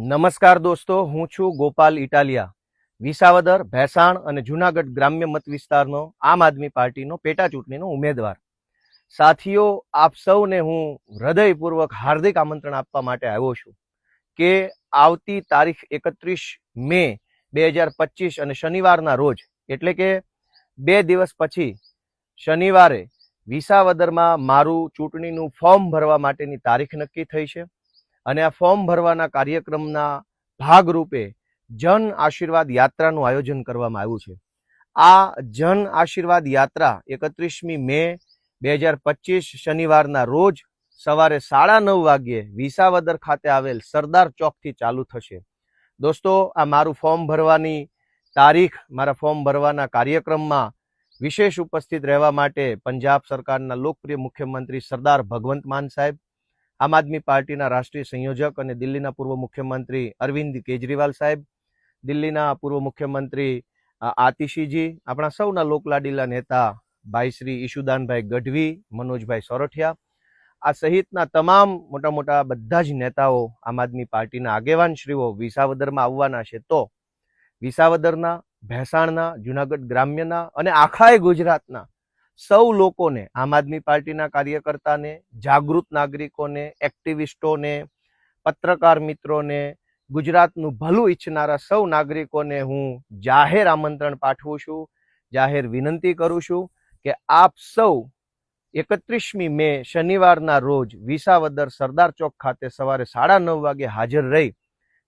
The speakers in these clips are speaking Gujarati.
નમસ્કાર દોસ્તો, હું છું ગોપાલ ઇટાલિયા. વિસાવદર, ભેસાણ અને જુનાગઢ ગ્રામ્ય મત વિસ્તારનો આમ આદમી પાર્ટીનો પેટા ચૂંટણીનો ઉમેદવાર. સાથીઓ, આપ સૌને હું હૃદયપૂર્વક હાર્દિક આમંત્રણ આપવા માટે આવ્યો છું કે આવતી તારીખ એકત્રીસ મે બે હજાર પચીસ અને શનિવારના રોજ, એટલે કે બે દિવસ પછી, શનિવારે વિસાવદરમાં મારું ચૂંટણીનું ફોર્મ ભરવા માટેની તારીખ નક્કી થઈ છે. અને આ ફોર્મ ભરવાના કાર્યક્રમના ભાગરૂપે જન આશીર્વાદ યાત્રાનું આયોજન કરવામાં આવ્યું છે. આ જન આશીર્વાદ યાત્રા એકત્રીસમી મે બે હજાર પચીસ શનિવારના રોજ સવારે સાડા નવ વાગ્યે વિસાવદર ખાતે આવેલ સરદાર ચોકથી ચાલુ થશે. દોસ્તો, આ મારું ફોર્મ ભરવાની તારીખ, મારા ફોર્મ ભરવાના કાર્યક્રમમાં વિશેષ ઉપસ્થિત રહેવા માટે પંજાબ સરકારના લોકપ્રિય મુખ્યમંત્રી સરદાર ભગવંત માન સાહેબ આમ આદમી પાર્ટીના રાષ્ટ્રીય સંયોજક અને દિલ્હીના પૂર્વ મુખ્યમંત્રી અરવિંદ કેજરીવાલ સાહેબ, દિલ્હીના પૂર્વ મુખ્યમંત્રી આતિશીજી, આપણા સૌના લોકલાડીલા નેતા ભાઈ શ્રી ઈશુદાનભાઈ ગઢવી, મનોજભાઈ સોરઠિયા, આ સહિતના તમામ મોટા મોટા બધા જ નેતાઓ આમ આદમી પાર્ટીના આગેવાન શ્રીઓ વિસાવદરમાં આવવાના છે. તો વિસાવદરના, ભેસાણના, જુનાગઢ ગ્રામ્યના અને આખાય ગુજરાતના સૌ લોકોને, આમ આદમી પાર્ટીના કાર્યકર્તાને, જાગૃત નાગરિકોને, એક્ટિવિસ્ટોને, પત્રકાર મિત્રોને, ગુજરાતનું ભલું ઈચ્છનારા સૌ નાગરિકોને હું જાહેર આમંત્રણ પાઠવું છું, જાહેર વિનંતી કરું છું કે આપ સૌ એકત્રીસમી મે શનિવારના રોજ વિસાવદર સરદાર ચોક ખાતે સવારે સાડા નવ વાગે હાજર રહી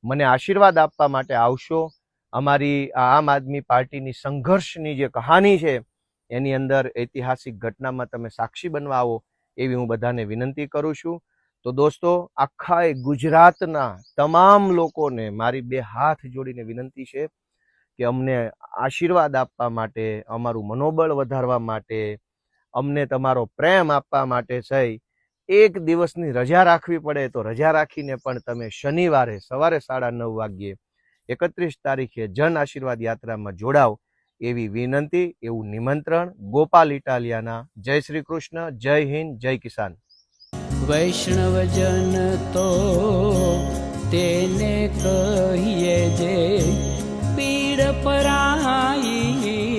મને આશીર્વાદ આપવા માટે આવશો. અમારી આમ આદમી પાર્ટીની સંઘર્ષની જે કહાની છે એની અંદર ઐતિહાસિક ઘટનામાં તમે સાક્ષી બનવા આવો એવી હું બધાને વિનંતી કરું છું. તો દોસ્તો, આખા ગુજરાતના તમામ લોકોને મારી બે હાથ જોડીને વિનંતી છે કે અમને આશીર્વાદ આપવા માટે, અમારું મનોબળ વધારવા માટે, અમને તમારો પ્રેમ આપવા માટે સહી, એક દિવસની રજા રાખવી પડે તો રજા રાખીને પણ તમે શનિવારે સવારે સાડા નવ વાગ્યે એકત્રીસ તારીખે જન આશીર્વાદ યાત્રામાં જોડાવ એવી વિનંતી, એવું નિમંત્રણ, ગોપાલ ઇટાલિયાના. જય શ્રી કૃષ્ણ, જય હિન્દ, જય કિસાન. વૈષ્ણવજન તો તેને કહીએ જે, પીડ પરાઈ